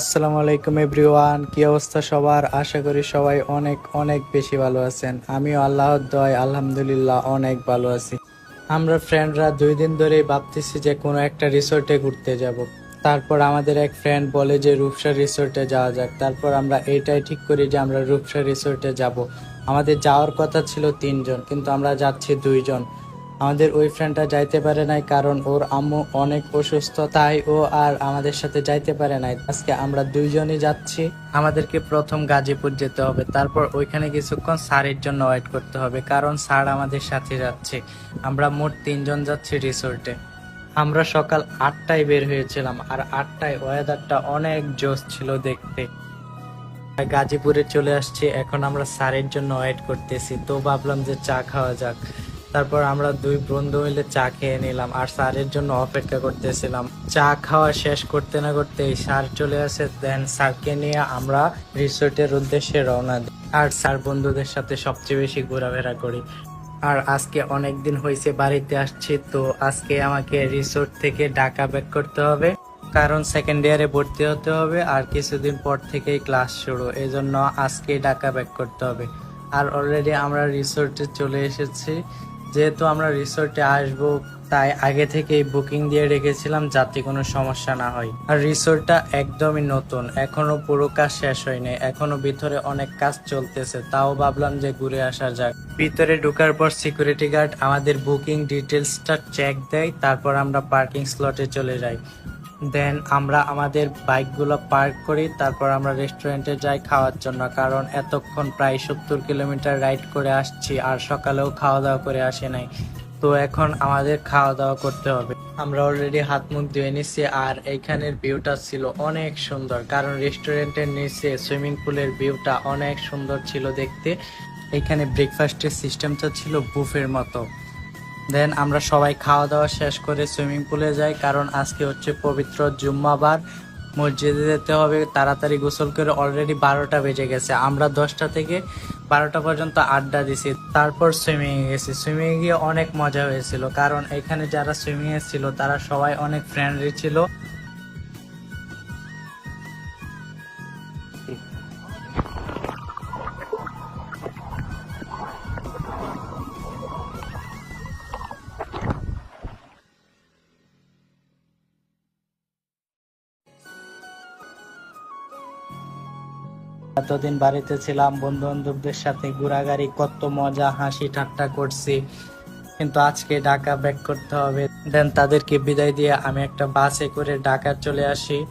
আসসালামু আলাইকুম এভরিওয়ান, কি অবস্থা সবার? আশা করি সবাই অনেক অনেক বেশি ভালো আছেন। আমিও আল্লাহর দয় আলহামদুলিল্লাহ অনেক ভালো আছি। আমরা ফ্রেন্ডরা দুই দিন ধরেই ভাবতেছি যে কোনো একটা রিসোর্টে ঘুরতে যাব। তারপর আমাদের এক ফ্রেন্ড বলে যে, রূপসা রিসোর্টে যাওয়া যাক। তারপর আমরা এটাই ঠিক করি যে, আমরা রূপসা রিসোর্টে যাব। আমাদের যাওয়ার কথা ছিল তিনজন, কিন্তু আমরা যাচ্ছি দুইজন। আমাদের ওই ফ্রেন্ডটা যাইতে পারে নাই কারণ ওর আম্মু অনেক অসুস্থ, তাই ও আর আমাদের সাথে যাইতে পারে নাই। আজকে আমরা দুইজনই যাচ্ছি। আমাদেরকে প্রথম গাজীপুর যেতে হবে, তারপর ওইখানে কিছুক্ষণ স্যারের জন্য ওয়েট করতে হবে, কারণ স্যার আমাদের সাথে যাচ্ছে। আমরা মোট তিনজন যাচ্ছি রিসোর্টে আমরা সকাল আটটায় বের হয়েছিলাম, আর আটটায় ওয়েদারটা অনেক জোস ছিল দেখতে। গাজীপুরে চলে আসছি, এখন আমরা স্যারের জন্য ওয়েট করতেছি। তো ভাবলাম যে চা খাওয়া যাক। তারপর আমরা দুই বন্ধু মিলে চা খেয়ে নিলাম, আর স্যারের জন্য অপেক্ষা করতেছিলাম। চা খাওয়া শেষ করতে না করতেই স্যার চলে আসে, দেন স্যারকে নিয়ে আমরা রিসোর্টের উদ্দেশ্যে রওনা দিই, আর স্যার বন্ধুদের সাথে সবচেয়ে বেশি ঘোরাফেরা করি। আর আজকে অনেক দিন হয়েছে বাড়িতে আসছি, তো আজকে আমাকে রিসোর্ট থেকে ঢাকা ব্যাক করতে হবে, কারণ সেকেন্ড ইয়ারে ভর্তি হতে হবে, আর কিছুদিন পর থেকেই ক্লাস শুরু এই জন্য আজকে ঢাকা ব্যাক করতে হবে। আর অলরেডি আমরা রিসোর্টে চলে এসেছি যেহেতু আমরা রিসোর্টে আসব, তাই আগে থেকেই বুকিং দিয়ে রেখেছিলাম যাতে কোনো সমস্যা না হয়। আর রিসোর্টটা একদমই নতুন, এখনও পুরো কাজ শেষ হয়নি, এখনও ভিতরে অনেক কাজ চলতেছে, তাও ভাবলাম যে ঘুরে আসা যাক। ভিতরে ঢোকার পর সিকিউরিটি গার্ড আমাদের বুকিং ডিটেলসটা চেক দেয়, তারপর আমরা পার্কিং স্লটে চলে যাই। দেন আমরা আমাদের বাইকগুলো পার্ক করি, তারপর আমরা রেস্টুরেন্টে যাই খাওয়ার জন্য। কারণ এতক্ষণ প্রায় সত্তর কিলোমিটার রাইড করে আসছি, আর সকালেও খাওয়া দাওয়া করে আসি নাই। তো এখন আমাদের খাওয়া দাওয়া করতে হবে। আমরা অলরেডি হাত মুখ ধুয়ে নিচ্ছি আর এইখানের ভিউটা ছিল অনেক সুন্দর। কারণ রেস্টুরেন্টের নিচে সুইমিং পুলের ভিউটা অনেক সুন্দর ছিল দেখতে। এখানে ব্রেকফাস্টের সিস্টেমটা ছিল বুফের মতো। দেন আমরা সবাই খাওয়া দাওয়া শেষ করে সুইমিং পুলে যাই, কারণ আজকে হচ্ছে পবিত্র জুম্মাবার। মসজিদে যেতে হবে, তাড়াতাড়ি গোসল করে অলরেডি বারোটা বেজে গেছে। আমরা দশটা থেকে বারোটা পর্যন্ত আড্ডা দিছি, তারপর সুইমিং এ গেছি। সুইমিং গিয়ে অনেক মজা হয়েছিল, কারণ এখানে যারা সুইমিং এ ছিল, তারা সবাই অনেক ফ্রেন্ডলি ছিল। এতদিন বাড়িতে ছিলাম বন্ধু বান্ধবদের সাথে ঘোরাঘুরি, কত মজা, হাসি, ঠাট্টা করছি। কিন্তু আজকে ঢাকা ব্যাক করতে হবে। দেন তাদেরকে বিদায় দিয়ে আমি একটা বাসে করে ঢাকা চলে আসি।